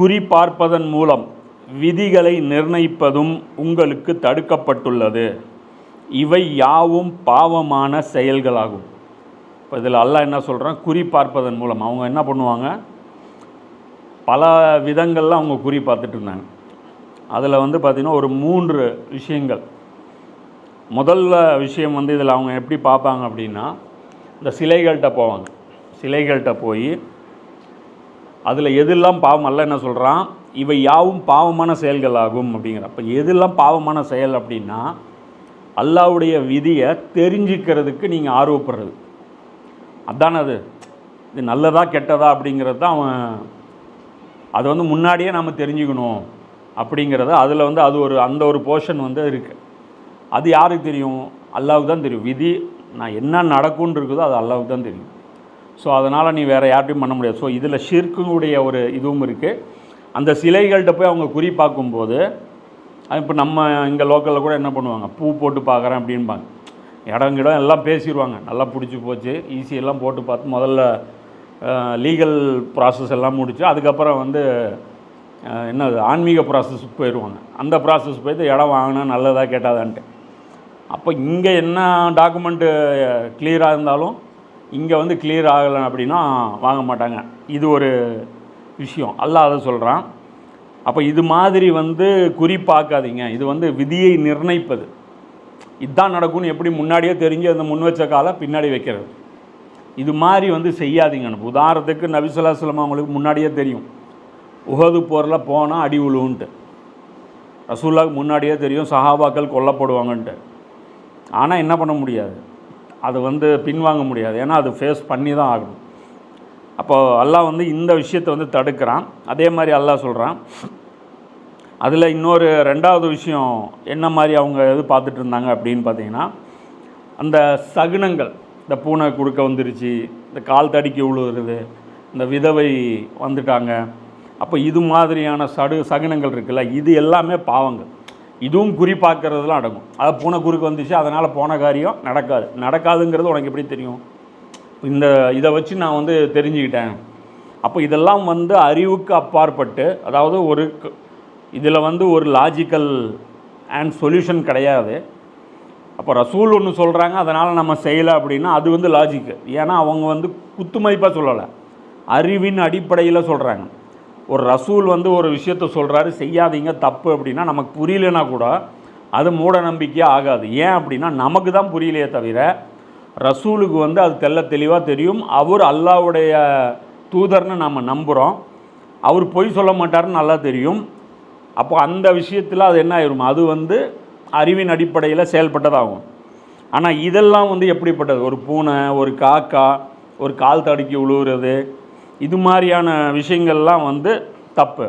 குறிப்பார்ப்பதன் மூலம் விதிகளை நிர்ணயிப்பதும் உங்களுக்கு தடுக்கப்பட்டுள்ளது. இவை யாவும் பாவமான செயல்களாகும். இப்போ இதில் அல்லாஹ் என்ன சொல்கிறான் குறிப்பார்ப்பதன் மூலம். அவங்க என்ன பண்ணுவாங்க? பல விதங்களில் அவங்க குறி பார்த்துட்டு இருந்தாங்க அதில் வந்து பார்த்திங்கன்னா ஒரு மூன்று விஷயங்கள். முதல்ல விஷயம் வந்து இதில் அவங்க எப்படி பார்ப்பாங்க அப்படின்னா இந்த சிலைகள்கிட்ட போவாங்க. சிலைகள்கிட்ட போய் அதில் எதெல்லாம் பாவம்? அல்ல என்ன சொல்கிறான் இவை யாவும் பாவமான செயல்கள் ஆகும் அப்படிங்கிற. அப்போ எதெல்லாம் பாவமான செயல் அப்படின்னா அல்லாவுடைய விதியை தெரிஞ்சுக்கிறதுக்கு நீங்கள் ஆர்வப்படுறது. அதானே அது? இது நல்லதா கெட்டதா அப்படிங்கிறது தான் அவன் அது வந்து முன்னாடியே நம்ம தெரிஞ்சுக்கணும் அப்படிங்கிறத அதில் வந்து அது ஒரு அந்த ஒரு போர்ஷன் வந்து இருக்குது அது யாருக்கு தெரியும்? அல்லாவுக்கு தான் தெரியும். விதி நான் என்ன நடக்கும்னு இருக்குதோ அது அல்லாவுக்கு தான் தெரியும். ஸோ அதனால் நீ வேறு யார்ட்டையும் பண்ண முடியாது. ஸோ இதில் ஷிர்க்குடைய ஒரு இதுவும் இருக்குது அந்த சிலைகள்கிட்ட போய் அவங்க குறி பார்க்கும்போது இப்போ நம்ம இங்கே லோக்கலில் கூட என்ன பண்ணுவாங்க? பூ போட்டு பார்க்குறேன் அப்படின்பாங்க இடம் கிடம் எல்லாம் பேசிடுவாங்க நல்லா பிடிச்சி போச்சு. ஈஸியெல்லாம் போட்டு பார்த்து முதல்ல லீகல் ப்ராசஸ் எல்லாம் முடிச்சு அதுக்கப்புறம் வந்து என்னது ஆன்மீக ப்ராசஸ் போயிடுவாங்க அந்த ப்ராசஸ் போயிட்டு இடம் வாங்கினா நல்லதாக கேட்டாதான்ட்டு. அப்போ இங்கே என்ன டாக்குமெண்ட்டு கிளியராக இருந்தாலும் இங்கே வந்து கிளியர் ஆகலை அப்படின்னா வாங்க மாட்டாங்க. இது ஒரு விஷயம். அல்லா அதை சொல்கிறான் அப்போ இது மாதிரி வந்து குறி பார்க்காதீங்க இது வந்து விதியை நிர்ணயிப்பது. இதுதான் நடக்கும்னு எப்படி முன்னாடியே தெரிஞ்சு அந்த முன் வச்ச காலை பின்னாடி வைக்கிறது. இது மாதிரி வந்து செய்யாதீங்கன்னு. உதாரணத்துக்கு நபிசுல்லாஸ்லம் அவங்களுக்கு முன்னாடியே தெரியும். உகது போரில் போனால் அடி உழுவுன்ட்டு. ரசூல்லாவுக்கு முன்னாடியே தெரியும் சஹாபாக்கள் கொல்லப்படுவாங்கன்ட்டு. ஆனால் என்ன பண்ண முடியாது? அது வந்து பின்வாங்க முடியாது. ஏன்னா அது ஃபேஸ் பண்ணி தான் ஆகணும். அப்போது அல்லாஹ் வந்து இந்த விஷயத்தை வந்து தடுக்கிறான். அதே மாதிரி அல்லாஹ் சொல்கிறான் அதில் இன்னொரு ரெண்டாவது விஷயம் என்ன மாதிரி அவங்க எது பார்த்துட்டு இருந்தாங்க அப்படின்னு பார்த்தீங்கன்னா அந்த சகுனங்கள் இந்த பூனை குறுக்க வந்துருச்சு இந்த கால் தடிக்கி விழுகிறது இந்த விதவை வந்துட்டாங்க. அப்போ இது மாதிரியான சடு சகுனங்கள் இருக்குல்ல இது எல்லாமே பாவங்கள். இதுவும் குறி பார்க்கறதுலாம் அடங்கும். அது பூனை குறுக்கு வந்துச்சு அதனால் போன காரியம் நடக்காது. நடக்காதுங்கிறது உனக்கு எப்படி தெரியும்? இந்த இதை வச்சு நான் வந்து தெரிஞ்சுக்கிட்டேன். அப்போ இதெல்லாம் வந்து அறிவுக்கு அப்பாற்பட்டு அதாவது ஒரு இதில் வந்து ஒரு லாஜிக்கல் அண்ட் சொல்யூஷன் கிடையாது. அப்போ ரசூல் ஒன்று சொல்கிறாங்க அதனால் நம்ம செய்யலை அப்படின்னா அது வந்து லாஜிக்கு ஏன்னா அவங்க வந்து குத்துமதிப்பாக சொல்லலை. அறிவின் அடிப்படையில் சொல்கிறாங்க ஒரு ரசூல் வந்து ஒரு விஷயத்த சொல்கிறாரு செய்யாதீங்க தப்பு அப்படின்னா நமக்கு புரியலனா கூட அது மூட நம்பிக்கையாக ஆகாது. ஏன் அப்படின்னா நமக்கு தான் புரியலையே தவிர ரசூலுக்கு வந்து அது தெள்ள தெளிவாக தெரியும். அவர் அல்லாவுடைய தூதர்னு நம்ம நம்புகிறோம் அவர் பொய் சொல்ல மாட்டார்னு நல்லா தெரியும். அப்போ அந்த விஷயத்தில் அது என்ன ஆயிரும்? அது வந்து அறிவின் அடிப்படையில் செயல்பட்டதாகும். ஆனால் இதெல்லாம் வந்து எப்படிப்பட்டது? ஒரு பூனை ஒரு காக்கா ஒரு கால் தடுக்கி உழுவுறது இது மாதிரியான விஷயங்கள்லாம் வந்து தப்பு.